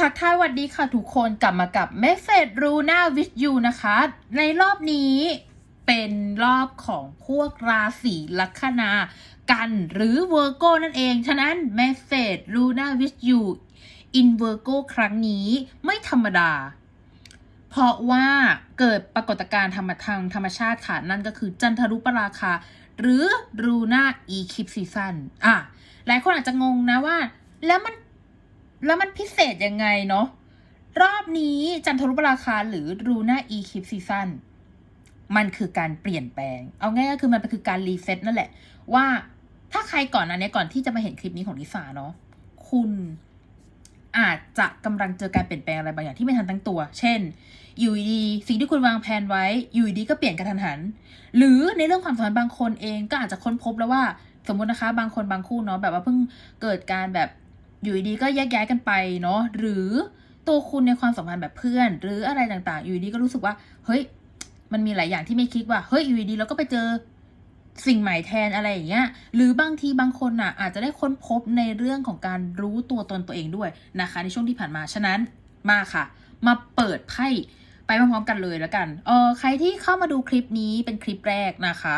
ทักทายวัดดีค่ะทุกคนกลับมากับ Message Luna with you นะคะ ในรอบนี้เป็นรอบของพวกราศีลัคนากันหรือ Virgo นั่นเอง ฉะนั้น Message Luna with you in Virgo ครั้งนี้ไม่ธรรมดา เพราะว่าเกิดปรากฏการณ์ธรรมทางธรรมชาติค่ะ นั่นก็คือจันทรุปราคา หรือ Luna Eclipse Season อะหลายคนอาจจะงงนะว่า แล้วมัน แล้วมันพิเศษยังไงเนาะรอบนี้จันทรุปราคาหรือ Luna Eclipse Season มันคือการเปลี่ยนแปลง เอาง่ายๆคือมันคือการรีเซ็ตนั่นแหละ ว่าถ้าใครก่อนอันนี้ก่อนที่จะมาเห็นคลิปนี้ของลิซ่าเนาะคุณอาจจะกำลังเจอการเปลี่ยนแปลงอะไรบางอย่างที่ไม่ทันตั้งตัว เช่น อยู่ดีสิ่งที่คุณวางแผนไว้ อยู่ดีก็เปลี่ยนกระทันหัน หรือในเรื่องความสัมพันธ์บางคนเองก็อาจจะค้นพบแล้วว่า สมมตินะคะ บางคนบางคู่เนาะแบบว่าเพิ่งเกิดการแบบ อยู่ดีก็แยกย้ายกันไปเนาะหรือตัวคุณในความสัมพันธ์แบบเพื่อน หรืออะไรต่างๆ อยู่ดีก็รู้สึกว่า เฮ้ย มันมีหลายอย่างที่ไม่คิดว่าเฮ้ยอยู่ดีๆเราก็ไปเจอสิ่งใหม่แทนอะไรอย่างเงี้ย หรือบางทีบางคนอะ อาจจะได้ค้นพบในเรื่องของการรู้ตัวตนตัวเองด้วยนะคะ ในช่วงที่ผ่านมาฉะนั้นมาค่ะ มาเปิดไพ่ไปพร้อมๆกันเลยแล้วกันเออใครที่เข้ามาดูคลิปนี้เป็นคลิปแรกนะคะ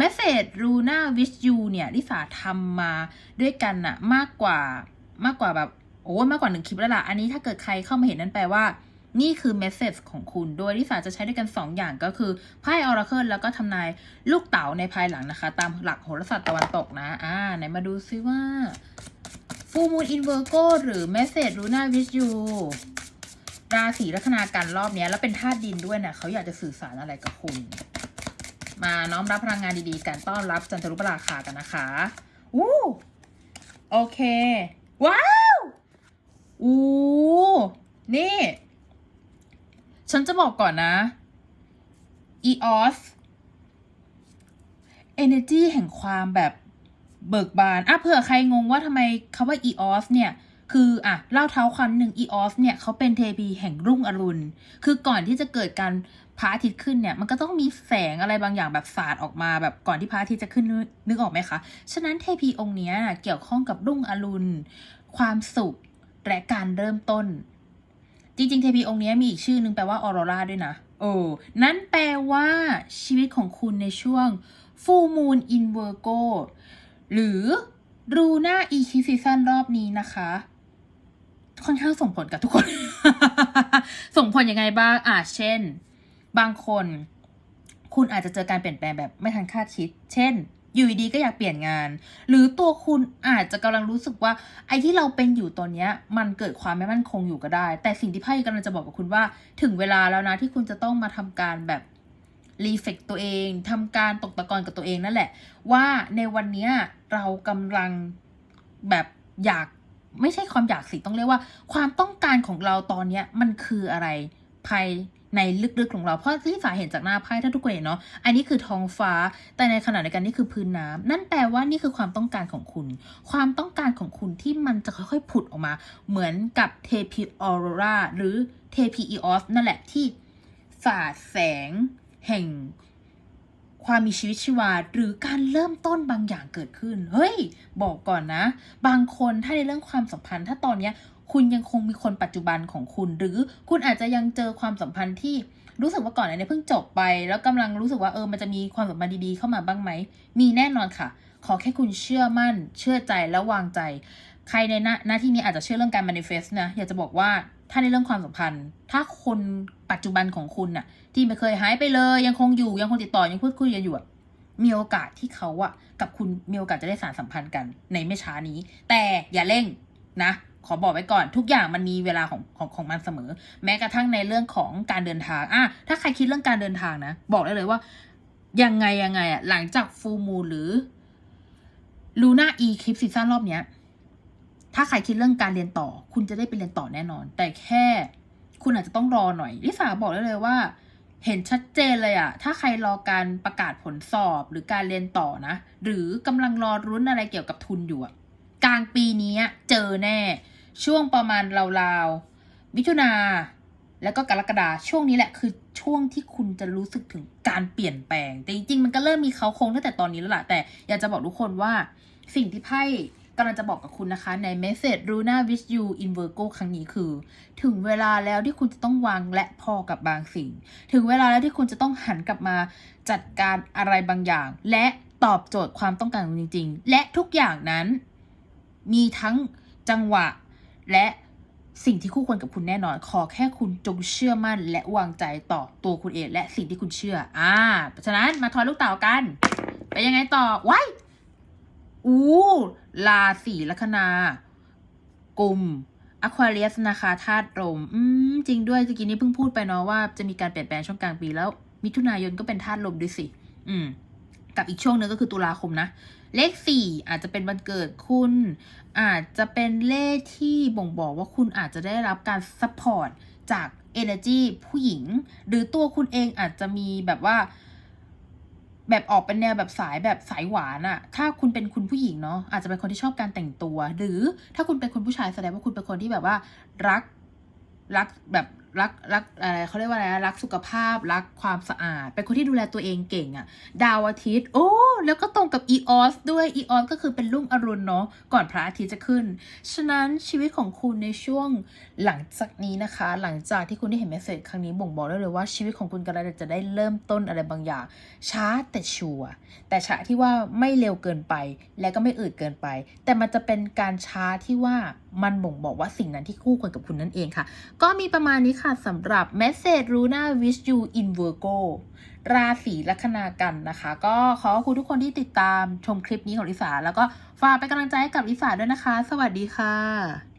Message Luna with you เนี่ยลิสาทำมาด้วยกันอะมากกว่า มากกว่าแบบโอ้มากกว่าหนึ่งคลิปแล้วล่ะ อันนี้ถ้าเกิดใครเข้ามาเห็นนั่นแปลว่า นี่คือ Message ของคุณ โดยลิสาจะใช้ด้วยกัน 2 อย่างก็คือไพ่ Oracle แล้วก็ทำนายลูกเต๋าในภายหลังนะคะ ตามหลักโหราศาสตร์ตะวันตกนะ อ่า ไหนมาดูซิว่า Full Moon in Virgo หรือ Message Luna with you ราศีลัคนากันรอบนี้แล้วเป็นธาตุดินด้วยเนี่ยเขาอยากจะสื่อสารอะไรกับคุณ มาน้อมรับพลังงานดีๆกันต้อนรับจันทรุปราคากันนะคะอู้โอเค ว้าวอู้นี่ ฉันจะบอกก่อนนะ EOS Energy แห่งความแบบเบิกบานอะเผื่อใครงงว่าทำไมคาว่า EOS เนี่ย คืออะเล่าเท้าความหนึ่ง EOS เนี่ยเขาเป็นเทพีแห่งรุ่งอรุณ คือก่อนที่จะเกิดการพระอาทิตย์ขึ้นเนี่ยมันก็ต้องมีแสงอะไรบางอย่างแบบสาดออกมาแบบก่อนที่พระอาทิตย์จะขึ้นนึกออกไหมคะ ฉะนั้นเทพีองค์เนี้ยเกี่ยวข้องกับรุ่งอรุณ ความสุขและการเริ่มต้น จริงๆ เทพีองค์เนี้ยมีอีกชื่อนึงแปลว่าออโรราด้วยนะโอ้นั่นแปลว่าชีวิตของคุณในช่วง full moon in Virgo หรือ Luna e q u i s e a s o n รอบนี้นะคะ ค่อนข้างส่งผลกับทุกคน ส่งผลยังไงบ้างอะเช่น บางคน คุณอาจจะเจอการเปลี่ยนแปลงแบบไม่ทันคาดคิด เช่น อยู่ดีๆก็อยากเปลี่ยนงาน หรือตัวคุณอาจจะกำลังรู้สึกว่า ไอ้ที่เราเป็นอยู่ตอนเนี้ย มันเกิดความไม่มั่นคงอยู่ก็ได้ แต่สิ่งที่ไพ่กำลังจะบอกกับคุณว่า ถึงเวลาแล้วนะที่คุณจะต้องมาทำการแบบรีเฟกตัวเองทำการตกตะกอนกับตัวเองนั่นแหละ ว่าในวันนี้เรากำลังแบบอยาก ไม่ใช่ความอยากสิต้องเรียกว่า ความต้องการของเราตอนเนี้ยมันคืออะไรภายในลึกๆของเราเพราะที่สาเห็นจากหน้าไพ่ถ้าทุกคนเห็นเนาะอันนี้คือท้องฟ้า แต่ในขณะเดียวกันนี่คือพื้นน้ำนั่นแปลว่านี่คือความต้องการของคุณ ความต้องการของคุณที่มันจะค่อยๆผุดออกมา เหมือนกับเทพีออโรราหรือเทพีอีออสนั่นแหละที่สาดแสงแห่ง ความมีชีวิตชีวาหรือการเริ่มต้นบางอย่างเกิดขึ้น เฮ้ย บอกก่อนนะ บางคนถ้าในเรื่องความสัมพันธ์ ถ้าตอนเนี้ยคุณยังคงมีคนปัจจุบันของคุณ หรือคุณอาจจะยังเจอความสัมพันธ์ที่รู้สึกว่าก่อนอันนี้เพิ่งจบไป แล้วกำลังรู้สึกว่าเออมันจะมีความสัมพันธ์ดีๆเข้ามาบ้างไหม มีแน่นอนค่ะ ขอแค่คุณเชื่อมั่น เชื่อใจและวางใจ ใครในหน้าหน้าที่นี้อาจจะเชื่อเรื่องการ manifest นะอยากจะบอกว่าถ้าในเรื่องความสัมพันธ์ ถ้าคนปัจจุบันของคุณน่ะ ที่ไม่เคยหายไปเลย ยังคงอยู่ยังคงติดต่อยังพูดคุยกันอยู่มีโอกาสที่เขาอะกับคุณมีโอกาสจะได้สารสัมพันธ์กันในไม่ช้านี้ แต่อย่าเร่งนะ ขอบอกไว้ก่อน ทุกอย่างมันมีเวลาของของของมันเสมอ แม้กระทั่งในเรื่องของการเดินทางอะถ้าใครคิดเรื่องการเดินทางนะ บอกได้เลยว่า ยังไงยังไงอะหลังจากฟูมูหรือลูน่าอีคลิปซีซั่นรอบเนี้ย ถ้าใครคิดเรื่องการเรียนต่อ คุณจะได้ไปเรียนต่อแน่นอน แต่แค่คุณอาจจะต้องรอหน่อยลิสาบอกได้เลยว่า เห็นชัดเจนเลยอะถ้าใครรอการประกาศผลสอบหรือการเรียนต่อนะ หรือกำลังรอรุ้นอะไรเกี่ยวกับทุนอยู่อะกลางปีนี้เจอแน่ ช่วงประมาณราวๆมิถุนาแล้วก็กรกฎาช่วงนี้แหละคือช่วงที่คุณจะรู้สึกถึงการเปลี่ยนแปลง แต่จริงๆ มันก็เริ่มมีเขาโครงตั้งแต่ตอนนี้แล้วล่ะแต่อยากจะบอกทุกคนว่าสิ่งที่ไพ่ กำลังจะบอกกับคุณนะคะใน Message Luna with you in Virgo ครั้งนี้คือ ถึงเวลาแล้วที่คุณจะต้องวางและพอกับบางสิ่ง ถึงเวลาแล้วที่คุณจะต้องหันกลับมาจัดการอะไรบางอย่าง และตอบโจทย์ความต้องการของจริง ๆ และทุกอย่างนั้น มีทั้งจังหวะ และสิ่งที่คู่ควรกับคุณแน่นอน ขอแค่คุณจงเชื่อมั่น และวางใจต่อตัวคุณเองและสิ่งที่คุณเชื่อ อ่า เพราะฉะนั้นมาทอยลูกเต่ากัน ไปยังไงต่อไว้ อู้ราศีลัคนากลุ่มอควาเรียสนะคะธาตุลมอืมจริงด้วยเมื่อกี้นี้เพิ่งพูดไปเนาะว่าจะมีการเปลี่ยนแปลงช่วงกลางปีแล้ว มิถุนายนก็เป็นธาตุลมด้วยสิ อืม กับอีกช่วงหนึงก็คือตุลาคมนะ เลขสี่อาจจะเป็นวันเกิดคุณ อาจจะเป็นเลขที่บ่งบอกว่าคุณอาจจะได้รับการซัพพอร์ตจาก energy ผู้หญิง หรือตัวคุณเองอาจจะมีแบบว่า แบบออกเป็นแนวแบบสายแบบสายหวานอะถ้าคุณเป็นคุณผู้หญิงเนาะอาจจะเป็นคนที่ชอบการแต่งตัว หรือถ้าคุณเป็นคนผู้ชายแสดงว่าคุณเป็นคนที่แบบว่ารักรักแบบรักรักอะไรเขาเรียกว่าอะไรรักสุขภาพ รักความสะอาด เป็นคนที่ดูแลตัวเองเก่งอะดาวอาทิตย์ โอ้ แล้วก็ตรงกับอีออสด้วยอีออสก็คือเป็นรุ่งอรุณเนาะก่อนพระอาทิตย์จะขึ้น ฉะนั้นชีวิตของคุณในช่วงหลังจากนี้นะคะ หลังจากที่คุณได้เห็นเมสเซจครั้งนี้บ่งบอกได้เลยว่าชีวิตของคุณกำลังจะได้เริ่มต้นอะไรบางอย่าง ช้าแต่ชัวร์แต่ช้าที่ว่าไม่เร็วเกินไป และก็ไม่อืดเกินไป แต่มันจะเป็นการช้าที่ว่ามันบ่งบอกว่าสิ่งนั้นที่คู่ควรกับคุณนั่นเองค่ะ ก็มีประมาณนี้ค่ะสำหรับ Message Luna Wish You in Virgo ราศีลัคนากันนะคะ ก็ขอขอบคุณทุกคนที่ติดตามชมคลิปนี้ของลิสาแล้วก็ฝากเป็นกำลังใจให้กับลิสาด้วยนะคะ สวัสดีค่ะ